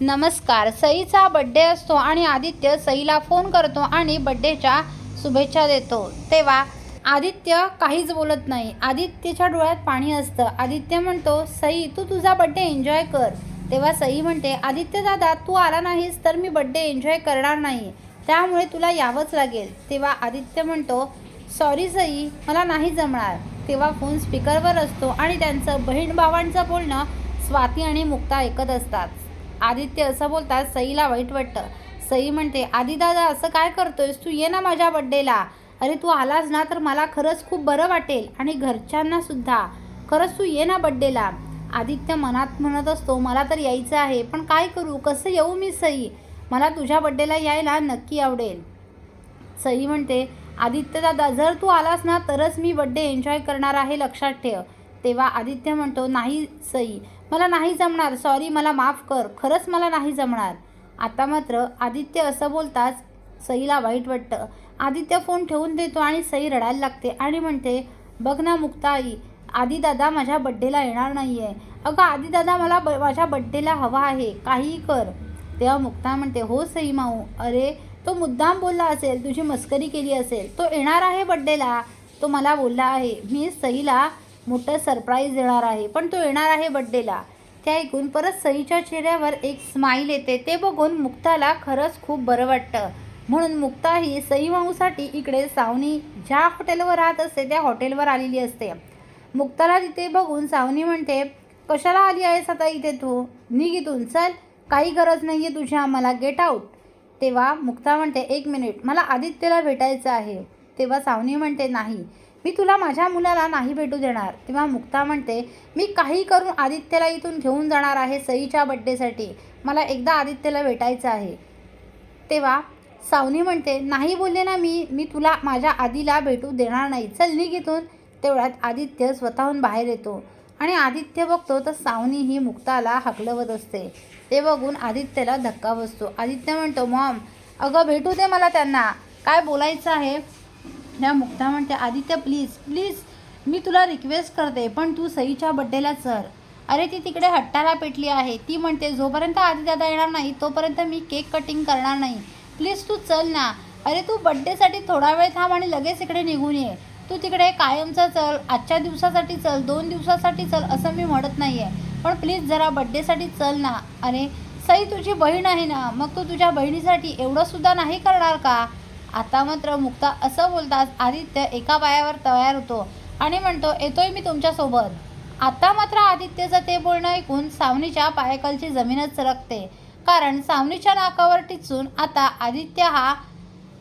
नमस्कार सईचा बड्डे असतो आणि आदित्य सईला फोन करतो आणि बड्डेच्या शुभेच्छा देतो. तेव्हा आदित्य काहीच बोलत नाही. आदित्यच्या डोळ्यात पाणी असतं. आदित्य म्हणतो सई तू तुझा बड्डे एन्जॉय कर. तेव्हा सई म्हणते आदित्य दादा तू आला नाहीस तर मी बड्डे एन्जॉय करणार नाही. त्यामुळे तुला यावंच लागेल. तेव्हा आदित्य म्हणतो सॉरी सई मला नाही जमणार. तेव्हा फोन स्पीकरवर असतो आणि त्यांचं बहीण भावांचं बोलणं स्वाती आणि मुक्ता ऐकत असतात. आदित्य असं बोलतात सईला वाईट वाटतं. सई म्हणते आदिदादा असं काय करतोयस? तू ये ना माझ्या बड्डेला अरे तू आलास ना तर मला खरंच खूप बरं वाटेल आणि घरच्यांना सुद्धा. खरंच तू ये ना बड्डेला आदित्य मनात म्हणत असतो मला तर यायचं आहे पण काय करू? कसं येऊ मी सई? मला तुझ्या बड्डेला यायला नक्की आवडेल. सई म्हणते आदित्य दादा जर तू आलास ना तरच मी बड्डे एन्जॉय करणार आहे लक्षात ठेव. तेव्हा आदित्य म्हणतो नाही सई मला नाही जमणार. सॉरी मला माफ कर. खरंच मला नाही जमणार. आता मात्र आदित्य असं बोलताच सईला वाईट वाटतं. आदित्य फोन ठेवून देतो आणि सई रडायला लागते आणि म्हणते बघ ना मुक्ता आई दादा माझ्या बड्डेला येणार नाही आहे अगं आदिदादा मला ब माझ्या बड्डेला हवा आहे. काहीही कर. तेव्हा मुक्ता म्हणते हो सई माऊ. अरे तो मुद्दाम बोलला असेल तुझी मस्करी केली असेल. तो येणार आहे बड्डेला तो मला बोलला आहे. मी सईला मोठं सरप्राईज देणार आहे. पण तो येणार आहे बड्डेला ते ऐकून परत सईच्या चेहऱ्यावर एक स्माईल येते. ते बघून मुक्ताला खरंच खूप बरं वाटतं. म्हणून मुक्ता ही सई माऊसाठी इकडे सावनी ज्या हॉटेलवर राहत असते त्या हॉटेलवर आलेली असते. मुक्ताला तिथे बघून सावनी म्हणते कशाला आली आहेस आता इथे तू? निघ इथून. चल काही गरज नाही आहे तुझ्या आम्हाला. गेट आऊट तेव्हा मुक्ता म्हणते एक मिनिट मला आदित्यला भेटायचं आहे. तेव्हा सावनी म्हणते नाही. मी तुला माझ्या मुलाला नाही भेटू देणार. तेव्हा मुक्ता म्हणते मी काही करून आदित्यला इथून घेऊन जाणार आहे सईच्या बड्डेसाठी मला एकदा आदित्यला भेटायचं आहे. तेव्हा सावनी म्हणते नाही बोलले ना मी मी तुला माझ्या आदीला भेटू देणार नाही. चल निघितून तेवढ्यात आदित्य स्वतःहून बाहेर येतो. आणि आदित्य बघतो तर सावनी ही मुक्ताला हकलवत असते. ते बघून आदित्यला धक्का बसतो. आदित्य म्हणतो मॉम अगं भेटू दे मला त्यांना. काय बोलायचं आहे? ह्या मुक्ता म्हणते आदित्य प्लीज प्लीज मी तुला रिक्वेस्ट करते पण तू सईच्या बड्डेला चल. अरे ती तिकडे हट्टाला पेटली आहे. ती म्हणते जोपर्यंत आदिदादा येणार नाही तोपर्यंत मी केक कटिंग करणार नाही. प्लीज तू चल ना. अरे तू बड्डेसाठी थोडा वेळ थांब आणि लगेच इकडे निघून ये. तू तिकडे कायमचा चल. आजच्या दिवसासाठी चल. दोन दिवसासाठी चल असं मी म्हणत नाही आहे पण प्लीज जरा बड्डेसाठी चल ना. अरे सई तुझी बहीण आहे ना. मग तू तुझ्या बहिणीसाठी एवढंसुद्धा नाही करणार का? आता मात्र मुक्ता असं बोलताच आदित्य एका पायावर तयार होतो आणि म्हणतो येतोय मी तुमच्यासोबत. आता मात्र आदित्यचं ते बोलणं ऐकून सावनीच्या पायाखालची जमीनच सरकते. कारण सावनीच्या नाकावर टिचून आता आदित्य हा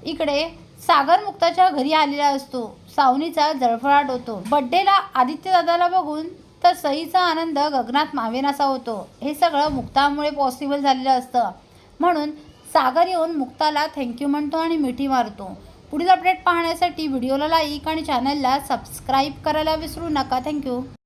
इकडे सागर मुक्ताच्या घरी आलेला असतो. सावनीचा जळफळाट होतो. बड्डेला आदित्य दादाला बघून तर सईचा आनंद गगनात मावेनासा होतो. हे सगळं मुक्तामुळे पॉसिबल झालेलं असतं. म्हणून सागर येऊन मुक्ताला थँक्यू म्हणतो आणि मिठी मारतो. पुढील अपडेट पाहण्यासाठी व्हिडिओला लाईक आणि चॅनलला सबस्क्राईब करायला विसरू नका. थँक्यू